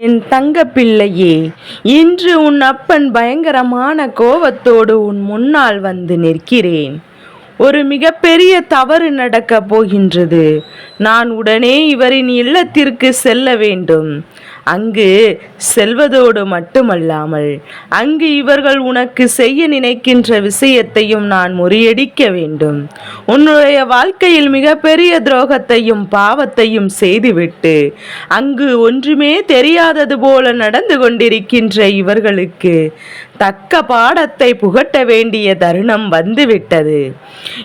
என் தங்க பிள்ளையே இன்று உன் அப்பன் பயங்கரமான கோபத்தோடு உன் முன்னால் வந்து நிற்கிறேன். ஒரு மிகப்பெரிய தவறு நடக்கப் போகின்றது. நான் உடனே இவரின் இல்லத்திற்கு செல்ல வேண்டும். அங்கு செல்வதோடு மட்டுமல்லாமல் அங்கு இவர்கள் உனக்கு செய்ய நினைக்கின்ற விஷயத்தையும் நான் முறியடிக்க வேண்டும். உன்னுடைய வாழ்க்கையில் மிகப்பெரிய துரோகத்தையும் பாவத்தையும் செய்துவிட்டு அங்கு ஒன்றுமே தெரியாதது போல நடந்து கொண்டிருக்கின்ற இவர்களுக்கு தக்க பாடத்தை புகட்ட வேண்டிய தருணம் வந்துவிட்டது.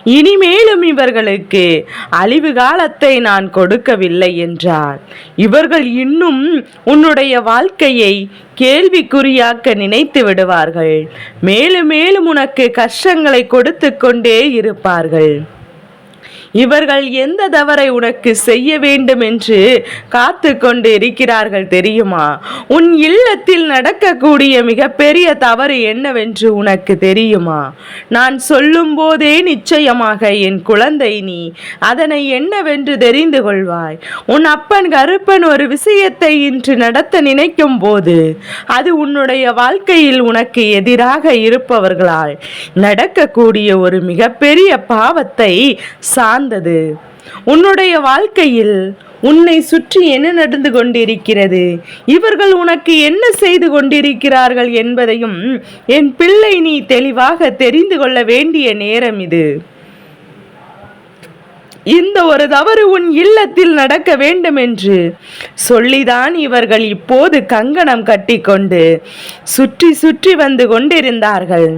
இனிமேலும் இவர்களுக்கு அழிவு காலத்தை நான் கொடுக்கவில்லை என்றார். இவர்கள் இன்னும் உன்னுடைய வாழ்க்கையை கேள்விக்குறியாக்க நினைத்து விடுவார்கள். மேலும் மேலும் உனக்கு கஷ்டங்களை கொடுத்து கொண்டே இருப்பார்கள். இவர்கள் எந்த தவறை உனக்கு செய்ய வேண்டும் என்று காத்து கொண்டு இருக்கிறார்கள் தெரியுமா? உன் இல்லத்தில் நடக்கக்கூடிய மிகப்பெரிய தவறு என்னவென்று உனக்கு தெரியுமா? நான் சொல்லும் போதே நிச்சயமாக என் குழந்தை நீ அதனை என்னவென்று தெரிந்து கொள்வாய். உன் அப்பன் கருப்பன் ஒரு விஷயத்தை இன்று நடத்த நினைக்கும் போது அது உன்னுடைய வாழ்க்கையில் உனக்கு எதிராக இருப்பவர்களால் நடக்கக்கூடிய ஒரு மிகப்பெரிய பாவத்தை சார்ந்தது உன்னுடைய வாழ்க்கையில் உன்னை சுற்றி என்ன நடந்து கொண்டிருக்கிறது? இவர்கள் உனக்கு என்ன செய்து கொண்டிருக்கிறார்கள் என்பதையும் என் பிள்ளை நீ தெளிவாக தெரிந்து கொள்ள வேண்டிய நேரம் இது. இந்த ஒரு தவறு உன் இல்லத்தில் நடக்க வேண்டும் என்று சொல்லிதான் இவர்கள் இப்போது கங்கணம் கட்டிக்கொண்டு சுற்றி சுற்றி வந்து கொண்டிருந்தார்கள்.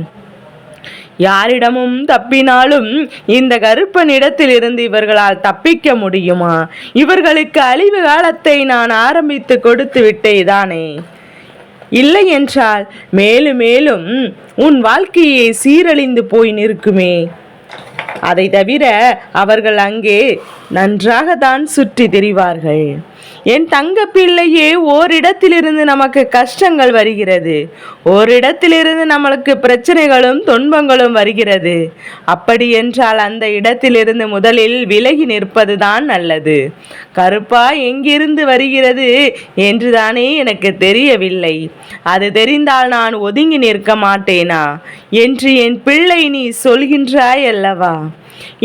யாரிடமும் தப்பினாலும் இந்த கருப்பனிடத்தில் இருந்து இவர்களால் தப்பிக்க முடியுமா? இவர்களுக்கு அழிவு காலத்தை நான் ஆரம்பித்து கொடுத்து விட்டேதானே? இல்லை என்றால் மேலும் மேலும் உன் வாழ்க்கையை சீரழிந்து போய் நிற்குமே. அதை தவிர அவர்கள் அங்கே நன்றாக தான் சுற்றி திரிவார்கள். என் தங்க பிள்ளையே ஓரிடத்திலிருந்து நமக்கு கஷ்டங்கள் வருகிறது. ஓரிடத்திலிருந்து நம்மளுக்கு பிரச்சனைகளும் துன்பங்களும் வருகிறது. அப்படி என்றால் அந்த இடத்திலிருந்து முதலில் விலகி நிற்பது தான் நல்லது. கருப்பா எங்கிருந்து வருகிறது என்றுதானே எனக்கு தெரியவில்லை. அது தெரிந்தால் நான் ஒதுங்கி நிற்க மாட்டேனா? என்று என் பிள்ளை நீ சொல்கின்றாய் அல்லவா?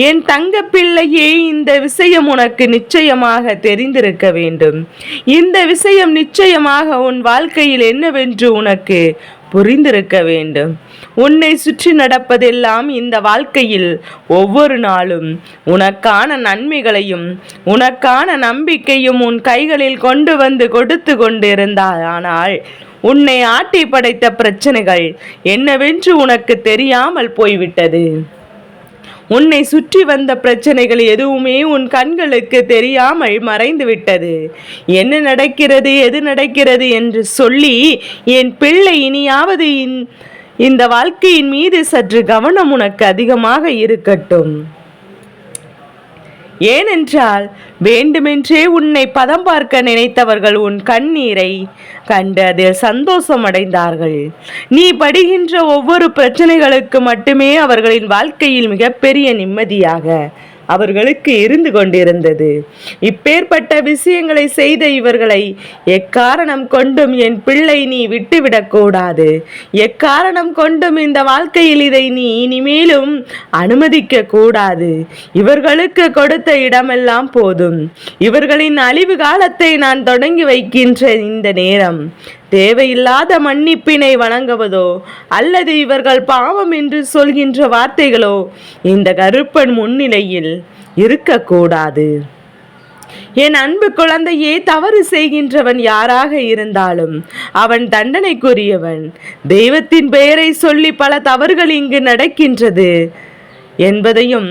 என் தங்க பிள்ளையே இந்த விஷயம் உனக்கு நிச்சயமாக தெரிந்திருக்க வேண்டும். இந்த விஷயம் நிச்சயமாக உன் வாழ்க்கையில் என்னவென்று உனக்கு புரிந்திருக்க வேண்டும். உன்னை சுற்றி நடப்பதெல்லாம் இந்த வாழ்க்கையில் ஒவ்வொரு நாளும். உனக்கான நன்மைகளையும் உனக்கான நம்பிக்கையும் உன் கைகளில் கொண்டு வந்து கொடுத்து கொண்டிருந்தால் ஆனால் உன்னை ஆட்டி படைத்த பிரச்சனைகள் என்னவென்று உனக்கு தெரியாமல் போய்விட்டது. உன்னை சுற்றி வந்த பிரச்சனைகள் எதுவுமே உன் கண்களுக்கு தெரியாமல் மறைந்து விட்டது என்ன நடக்கிறது எது நடக்கிறது என்று சொல்லி என் பிள்ளை இனியாவது இந்த வாழ்க்கையின் மீது சற்று கவனம் உனக்கு அதிகமாக இருக்கட்டும். ஏனென்றால் வேண்டுமென்றே உன்னை பதம் பார்க்க நினைத்தவர்கள் உன் கண்ணீரை கண்டு அதில் சந்தோஷம் அடைந்தார்கள். நீ படுகின்ற ஒவ்வொரு பிரச்சனைகளுக்கு மட்டுமே அவர்களின் வாழ்க்கையில் மிகப்பெரிய நிம்மதியாக அவர்களுக்கு இருந்து கொண்டிருந்தது. இப்பேற்பட்ட விஷயங்களை செய்த இவர்களை எக்காரணம் கொண்டும் என் பிள்ளை நீ விட்டுவிடக்கூடாது எக்காரணம் கொண்டும் இந்த வாழ்க்கையில் இதை நீ இனிமேலும் அனுமதிக்க கூடாது. இவர்களுக்கு கொடுத்த இடமெல்லாம் போதும். இவர்களின் அழிவு காலத்தை நான் தொடங்கி வைக்கின்ற இந்த நேரம். தேவையில்லாத மன்னிப்பினை வணங்குவதோ அல்லது இவர்கள் பாவம் என்று சொல்கின்ற வார்த்தைகளோ இந்த கருப்பன் முன்னிலையில் இருக்கக்கூடாது. என் அன்பு குழந்தையே தவறு செய்கின்றவன் யாராக இருந்தாலும் அவன் தண்டனைக்குரியவன். தெய்வத்தின் பெயரை சொல்லி பல தவறுகள் இங்கு நடக்கின்றது. என்பதையும்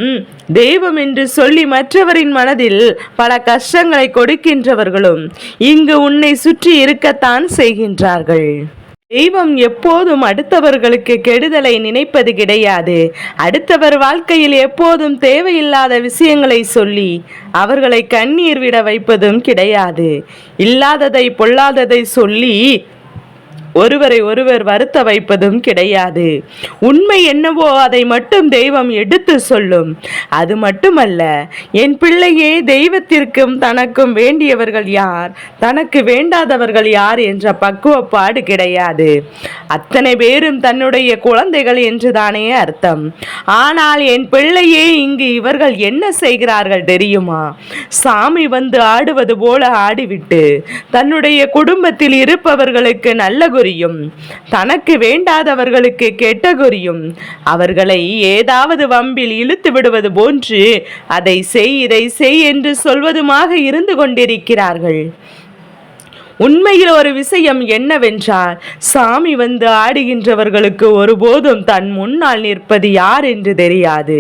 தெய்வம் என்று சொல்லி மற்றவரின் மனதில் பல கஷ்டங்களை கொடுக்கின்றவர்களும் இங்கு உன்னை சுற்றி இருக்கத்தான் செய்கின்றார்கள். தெய்வம் எப்போதும் அடுத்தவர்களுக்கு கெடுதலை நினைப்பது கிடையாது. அடுத்தவர் வாழ்க்கையில் எப்போதும் தேவையில்லாத விஷயங்களை சொல்லி அவர்களை கண்ணீர் விட வைப்பதும் கிடையாது. இல்லாததை பொல்லாததை சொல்லி ஒருவரை ஒருவர் வருத்த வைப்பதும் கிடையாது. உண்மை என்னவோ அதை மட்டும் தெய்வம் எடுத்து சொல்லும். அது மட்டுமல்ல என் பிள்ளையே தெய்வத்திற்கும் தனக்கும் வேண்டியவர்கள் யார்? தனக்கு வேண்டாதவர்கள் யார் என்ற பக்குவப்பாடு கிடையாது. அத்தனை பேரும் தன்னுடைய குழந்தைகள் என்றுதானே அர்த்தம். ஆனால் என் பிள்ளையே இங்கு இவர்கள் என்ன செய்கிறார்கள் தெரியுமா? சாமி வந்து ஆடுவது போல ஆடிவிட்டு தன்னுடைய குடும்பத்தில் இருப்பவர்களுக்கு நல்ல குறியும் தனக்கு வேண்டாதவர்களுக்கு கெட்ட குறியும் அவர்களை ஏதாவது வம்பில் இழுத்து விடுவது போன்று அதை செய் இதை செய் என்று சொல்வதுமாக இருந்து கொண்டிருக்கிறார்கள். உண்மையில் ஒரு விஷயம் என்னவென்றால் சாமி வந்து ஆடுகின்றவர்களுக்கு ஒருபோதும் தன் முன்னால் நிற்பது யார் என்று தெரியாது.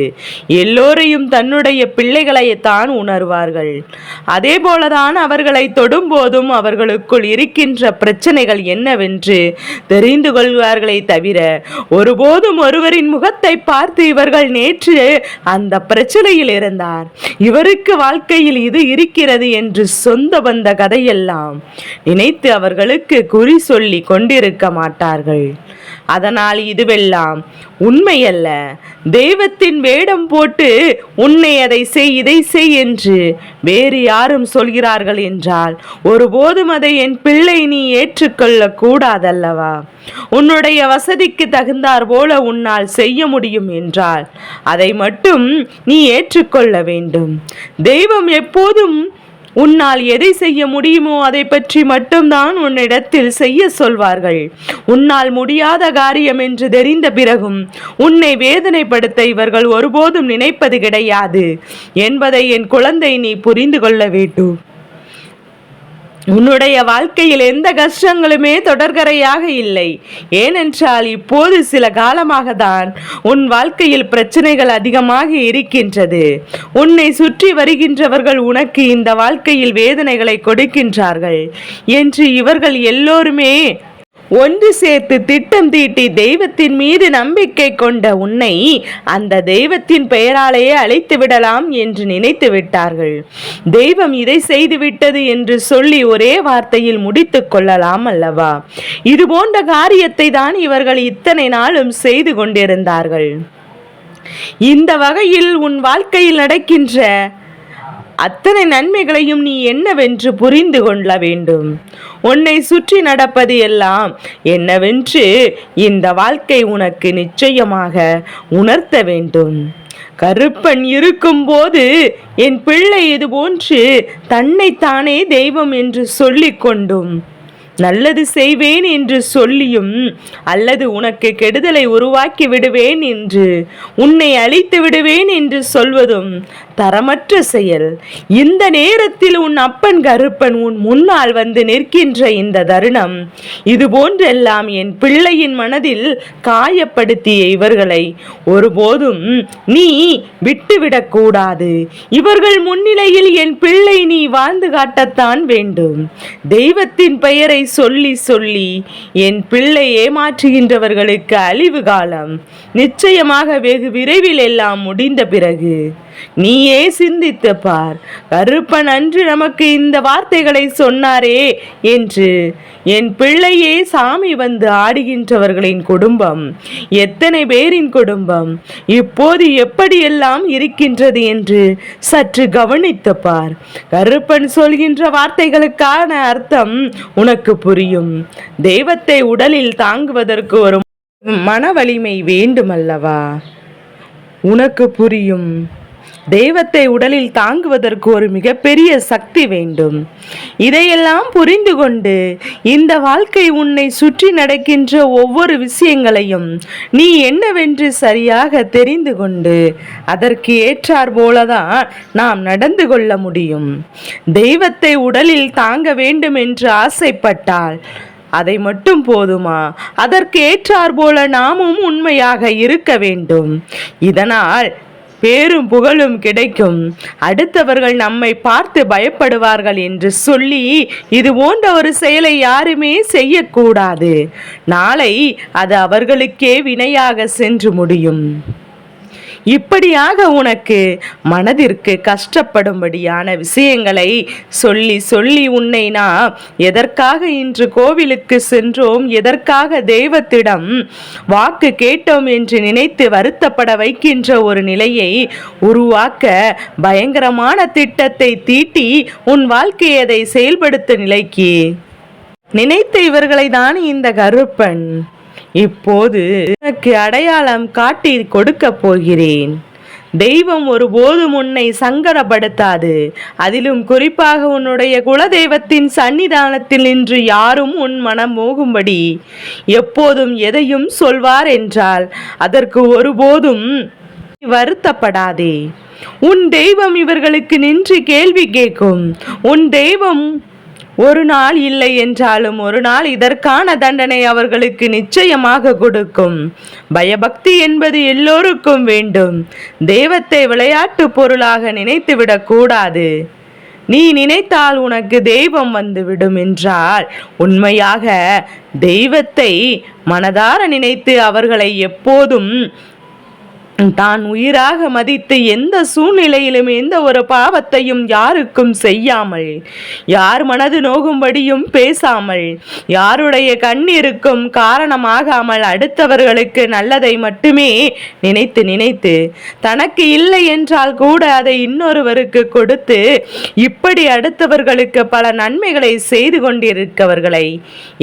எல்லோரையும் தன்னுடைய பிள்ளைகளை தான் உணர்வார்கள். அதே போலதான் அவர்களை தொடும்போதும் அவர்களுக்குள் இருக்கின்ற பிரச்சனைகள் என்னவென்று தெரிந்து கொள்வார்களே தவிர ஒருபோதும் ஒருவரின் முகத்தை பார்த்து இவர்கள் நேற்று அந்த பிரச்சனையில் இருந்தார். இவருக்கு வாழ்க்கையில் இது இருக்கிறது என்று சொந்த வந்த கதையெல்லாம் நினைத்து அவர்களுக்கு குறி சொல்லி கொண்டிருக்க மாட்டார்கள். அதனால் இதுவெல்லாம் உண்மையல்ல. தெய்வத்தின் வேடம் போட்டு உன்னை அதை செய் இதை செய் என்று வேறு யாரும் சொல்கிறார்கள் என்றால் ஒருபோதும் அதை என் பிள்ளை நீ ஏற்றுக்கொள்ள கூடாதல்லவா? உன்னுடைய வசதிக்கு தகுந்தார் போல உன்னால் செய்ய முடியும் என்றால் அதை மட்டும் நீ ஏற்றுக்கொள்ள வேண்டும். தெய்வம் எப்போதும் உன்னால் எதை செய்ய முடியுமோ அதை பற்றி மட்டும்தான் உன்னிடத்தில் செய்ய சொல்வார்கள். உன்னால் முடியாத காரியம் என்று தெரிந்த பிறகும் உன்னை வேதனைப்படுத்த இவர்கள் ஒருபோதும் நினைப்பது கிடையாது. என்பதை என் குழந்தை நீ புரிந்து கொள்ள வேண்டும். உன்னுடைய வாழ்க்கையில் எந்த கஷ்டங்களுமே தொடர்கரையாக இல்லை. ஏனென்றால் இப்போது சில காலமாக தான் உன் வாழ்க்கையில் பிரச்சனைகள் அதிகமாக இருக்கின்றது. உன்னை சுற்றி வருகின்றவர்கள் உனக்கு இந்த வாழ்க்கையில் வேதனைகளை கொடுக்கின்றார்கள். என்று இவர்கள் எல்லோருமே ஒன்று சேர்த்து திட்டம் தீட்டி தெய்வத்தின் மீது நம்பிக்கை கொண்ட உன்னை அந்த தெய்வத்தின் பெயராலேயே அழைத்து விடலாம் என்று நினைத்து விட்டார்கள். தெய்வம் இதை செய்துவிட்டது என்று சொல்லி ஒரே வார்த்தையில் முடித்து கொள்ளலாம் அல்லவா? இது போன்ற காரியத்தை தான் இவர்கள் இத்தனை நாளும் செய்து கொண்டிருந்தார்கள். இந்த வகையில் உன் வாழ்க்கையில் நடக்கின்ற அத்தனை நன்மைகளையும் நீ என்னவென்று புரிந்து கொள்ள வேண்டும். உன்னை சுற்றி நடப்பது எல்லாம் என்னவென்று இந்த வாழ்க்கை உனக்கு நிச்சயமாக உணர்த்த வேண்டும். கருப்பன் இருக்கும்போது என் பிள்ளை இது போன்று தன்னைத்தானே தெய்வம் என்று சொல்லிக் கொண்டும் நல்லது செய்வேன் என்று சொல்லியும் அல்லது உனக்கு கெடுதலை உருவாக்கி விடுவேன் என்று உன்னை அழித்து விடுவேன் என்று சொல்வதும் தரமற்ற செயல். இந்த நேரத்தில் உன் அப்பன் கருப்பன் உன் முன்னால் வந்து நிற்கின்ற இந்த தருணம். இது போன்றெல்லாம் என் பிள்ளையின் மனதில் காயப்படுத்திய இவர்களை ஒருபோதும் நீ விட்டுவிடக்கூடாது இவர்கள் முன்னிலையில் என் பிள்ளை நீ வாழ்ந்து காட்டத்தான் வேண்டும். தெய்வத்தின் பெயரை சொல்லி சொல்லி என் பிள்ளை ஏமாற்றுகின்றவர்களுக்கு அழிவு காலம். நிச்சயமாக வெகு விரைவில் எல்லாம் முடிந்த பிறகு நீயே சிந்தித்து பார். கருப்பன் அன்று நமக்கு இந்த வார்த்தைகளை சொன்னாரே என்று. என் பிள்ளையே சாமி வந்து ஆடுகின்றவர்களின் குடும்பம். எத்தனை பேரின் குடும்பம். இப்போது எப்படியெல்லாம் இருக்கின்றது என்று சற்று கவனித்து பார். கருப்பன் சொல்கின்ற வார்த்தைகளுக்கான அர்த்தம் உனக்கு புரியும். தெய்வத்தை உடலில் தாங்குவதற்கு ஒரு மன வலிமை வேண்டுமல்லவா? உனக்கு புரியும். தெய்வத்தை உடலில் தாங்குவதற்கு ஒரு மிகப்பெரிய சக்தி வேண்டும். இதையெல்லாம் புரிந்து கொண்டு இந்த வாழ்க்கை உன்னை சுற்றி நடக்கின்ற ஒவ்வொரு விஷயங்களையும் நீ என்னவென்று சரியாக தெரிந்து கொண்டு அதற்கு ஏற்றார் போலதான் நாம் நடந்து கொள்ள முடியும். தெய்வத்தை உடலில் தாங்க வேண்டும் என்று ஆசைப்பட்டால் அதை மட்டும் போதுமா? அதற்கு ஏற்றார் போல நாமும் உண்மையாக இருக்க வேண்டும். இதனால் பேரும் புகழும் கிடைக்கும். அடுத்தவர்கள் நம்மை பார்த்து பயப்படுவார்கள் என்று சொல்லி இது போன்ற ஒரு செயலை யாருமே செய்யக்கூடாது. நாளை அது அவர்களுக்கே வினையாக சென்று முடியும். இப்படியாக உனக்கு மனதிற்கு கஷ்டப்படும்படியான விஷயங்களை சொல்லி சொல்லி உன்னை நாம் எதற்காக இன்று கோவிலுக்கு சென்றோம்? எதற்காக தெய்வத்திடம் வாக்கு கேட்டோம் என்று நினைத்து வருத்தப்பட வைக்கின்ற ஒரு நிலையை உருவாக்க பயங்கரமான திட்டத்தை தீட்டி உன் வாழ்க்கையை அதை செயல்படுத்த நிலைக்கு நினைத்த இவர்களை தான் இந்த கருப்பன். இப்போது உனக்கு அடையாளம் காட்டி கொடுக்க போகிறேன். தெய்வம் ஒருபோதும் உன்னை சங்கடப்படுத்தாது. அதிலும் குறிப்பாக உன்னுடைய குலதெய்வத்தின் சன்னிதானத்தில் நின்று யாரும் உன் மனம் மோகும்படி எப்போதும் எதையும் சொல்வார் என்றால் அதற்கு ஒருபோதும் வருத்தப்படாதே. உன் தெய்வம் இவர்களுக்கு நின்று கேள்வி கேட்கும். உன் தெய்வம் ஒரு நாள் இல்லை என்றாலும் ஒரு நாள் இதற்கான தண்டனை அவர்களுக்கு நிச்சயமாக கொடுக்கும். பயபக்தி என்பது எல்லோருக்கும் வேண்டும். தெய்வத்தை விளையாட்டு பொருளாக நினைத்துவிடக் கூடாது. நீ நினைத்தால் உனக்கு தெய்வம் வந்துவிடும் என்றால் உண்மையாக தெய்வத்தை மனதார நினைத்து அவர்களை எப்போதும் தான் உயிராக மதித்து எந்த சூழ்நிலையிலும் எந்த ஒரு பாவத்தையும் யாருக்கும் செய்யாமல் யார் மனது நோகும்படியும் பேசாமல் யாருடைய கண்ணீருக்கும் காரணமாகாமல் அடுத்தவர்களுக்கு நல்லதை மட்டுமே நினைத்து நினைத்து தனக்கு இல்லை என்றால் கூட அதை இன்னொருவருக்கு கொடுத்து இப்படி அடுத்தவர்களுக்கு பல நன்மைகளை செய்து கொண்டிருக்கவர்களை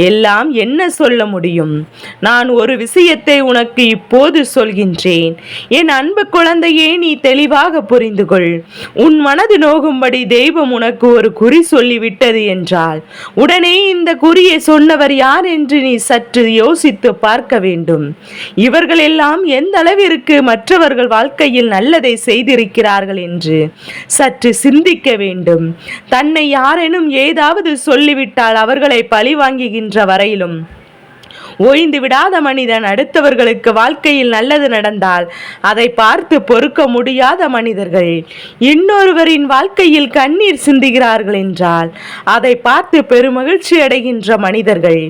எல்லாம் என்ன சொல்ல முடியும்? நான் ஒரு விஷயத்தை உனக்கு இப்போது சொல்கின்றேன். என் அன்பு குழந்தையே நீ தெளிவாக புரிந்து கொள் உன் மனது நோகும்படி தெய்வம் உனக்கு ஒரு குறி சொல்லிவிட்டது என்றால் உடனே இந்த குறியை சொன்னவர் யார் என்று நீ சற்று யோசித்து பார்க்க வேண்டும். இவர்கள் எல்லாம் எந்த அளவிற்கு மற்றவர்கள் வாழ்க்கையில் நல்லதை செய்திருக்கிறார்கள் என்று சற்று சிந்திக்க வேண்டும். தன்னை யாரேனும் ஏதாவது சொல்லிவிட்டால் அவர்களை பழிவாங்குகின்ற வரையிலும் ஓய்ந்து விடாத மனிதன் அடுத்தவர்களுக்கு வாழ்க்கையில் நல்லது நடந்தால் அதை பார்த்து பொறுக்க முடியாத மனிதர்கள். இன்னொருவரின் வாழ்க்கையில் கண்ணீர் சிந்துகிறார்கள் என்றால் அதை பார்த்து பெருமகிழ்ச்சி அடைகின்ற மனிதர்கள்.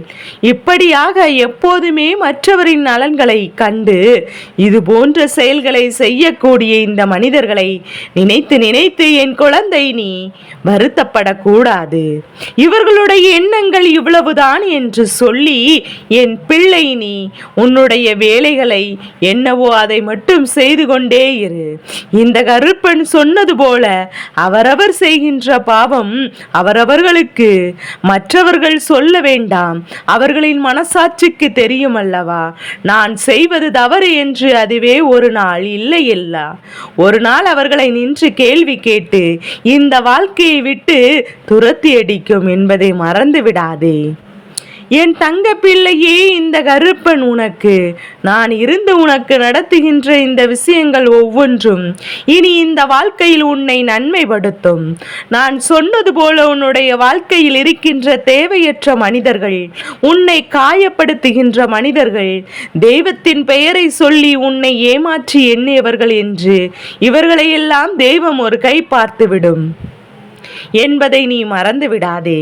இப்படியாக எப்போதுமே மற்றவரின் நலன்களை கண்டு இது போன்ற செயல்களை செய்யக்கூடிய இந்த மனிதர்களை நினைத்து நினைத்து என் குழந்தை நீ வருத்தப்படக்கூடாது. இவர்களுடைய எண்ணங்கள் இவ்வளவுதான் என்று சொல்லி என் பிள்ளை நீ உன்னுடைய வேலைகளை என்னவோ அதை மட்டும் செய்து கொண்டே இரு. இந்த கருப்பன் சொன்னது போல அவரவர் செய்கின்ற பாவம் அவரவர்களுக்கு மற்றவர்கள் சொல்ல வேண்டாம். அவர்களின் மனசாட்சிக்கு தெரியும் அல்லவா? நான் செய்வது தவறு என்று அதுவே ஒரு நாள் இல்லை இல்ல ஒரு நாள் அவர்களை நின்று கேள்வி கேட்டு இந்த வாழ்க்கையை விட்டு துரத்தி அடிக்கும் என்பதை மறந்து விடாதே. என் தங்க பிள்ளையே இந்த கருப்பன் உனக்கு. நான் இருந்து உனக்கு நடத்துகின்ற இந்த விஷயங்கள் ஒவ்வொன்றும் இனி இந்த வாழ்க்கையில் உன்னை நன்மைப்படுத்தும். நான் சொன்னது போல உன்னுடைய வாழ்க்கையில் இருக்கின்ற தேவையற்ற மனிதர்கள் உன்னை காயப்படுத்துகின்ற மனிதர்கள் தெய்வத்தின் பெயரை சொல்லி உன்னை ஏமாற்றி எண்ணியவர்கள் என்று இவர்களையெல்லாம் தெய்வம் ஒரு கை பார்த்துவிடும். என்பதை நீ மறந்து விடாதே.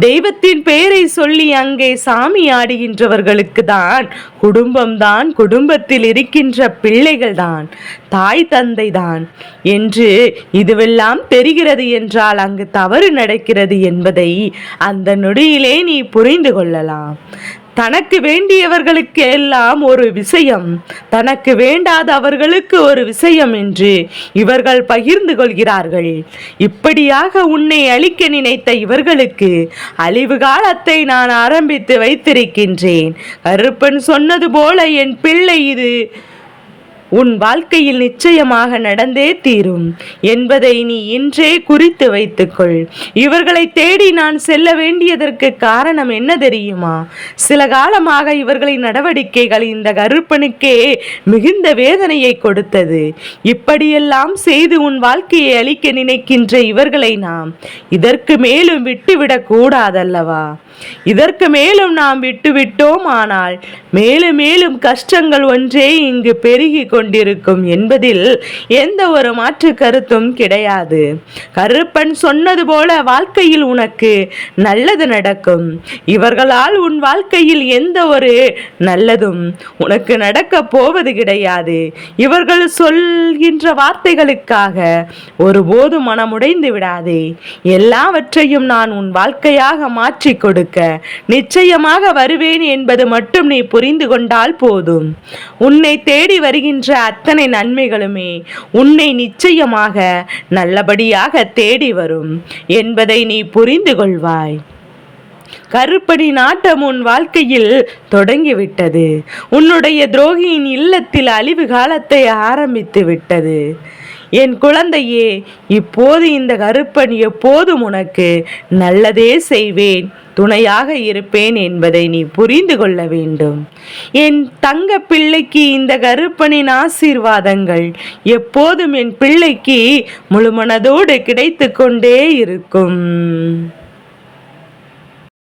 தெய்வத்தின் பெயரை சொல்லி அங்கே சாமி ஆடுகின்றவர்களுக்கு தான் குடும்பம்தான் குடும்பத்தில் இருக்கின்ற பிள்ளைகள் தான் தாய் தந்தை தான் என்று இதுவெல்லாம் தெரிகிறது என்றால் அங்கு தவறு நடக்கிறது என்பதை அந்த நொடியிலே நீ புரிந்து கொள்ளலாம். தனக்கு வேண்டியவர்களுக்கு எல்லாம் ஒரு விஷயம். தனக்கு வேண்டாதவர்களுக்கு ஒரு விஷயம் என்று இவர்கள் பகிர்ந்து கொள்கிறார்கள். இப்படியாக உன்னை அழிக்க நினைத்த இவர்களுக்கு அழிவு காலத்தை நான் ஆரம்பித்து வைத்திருக்கின்றேன். கருப்பன் சொன்னது போல என் பிள்ளை இது. உன் வாழ்க்கையில் நிச்சயமாக நடந்தே தீரும். என்பதை நீ இன்றே குறித்து வைத்துக்கொள். இவர்களை தேடி நான் செல்ல வேண்டியதற்கு காரணம் என்ன தெரியுமா? சில காலமாக இவர்களின் நடவடிக்கைகள் இந்த கருப்பனுக்கே மிகுந்த வேதனையை கொடுத்தது. இப்படியெல்லாம் செய்து உன் வாழ்க்கையை அளிக்க நினைக்கின்ற இவர்களை நாம் இதற்கு மேலும் விட்டுவிடக் கூடாதல்லவா? இதற்கு மேலும் நாம் விட்டுவிட்டோம் ஆனால் மேலும் மேலும் கஷ்டங்கள் ஒன்றே இங்கு பெருகி கொண்டிருக்கும் என்பதில் எந்த ஒரு மாற்று கருத்தும் கிடையாது. கருப்பன் சொன்னது போல வாழ்க்கையில் உனக்கு நல்லது நடக்கும். இவர்களால் உன் வாழ்க்கையில் எந்த ஒரு நல்லதும் உனக்கு நடக்க போவது கிடையாது. இவர்கள் சொல்கின்ற வார்த்தைகளுக்காக ஒருபோது மனமுடைந்து விடாதே. எல்லாவற்றையும் நான் உன் வாழ்க்கையாக மாற்றிக் கொடுக்க நிச்சயமாக வருவேன் என்பது மட்டும் நீ புரிந்து கொண்டால் போதும். உன்னை தேடி வருகின்ற வருகின்ற அத்தனை நன்மைகளுமே உன்னை நிச்சயமாக நல்லபடியாக தேடி வரும் என்பதை நீ புரிந்து கொள்வாய். கருப்படி நாட்டம் உன் வாழ்க்கையில் தொடங்கிவிட்டது. உன்னுடைய துரோகியின் இல்லத்தில் அழிவு காலத்தை ஆரம்பித்து விட்டது. என் குழந்தையே இப்போது இந்த கருப்பன் எப்போதும் உனக்கு நல்லதே செய்வேன். துணையாக இருப்பேன் என்பதை நீ புரிந்து கொள்ள வேண்டும். என் தங்க பிள்ளைக்கு இந்த கருப்பனின் ஆசீர்வாதங்கள் எப்போதும் என் பிள்ளைக்கு முழுமனதோடு கிடைத்து கொண்டே இருக்கும்.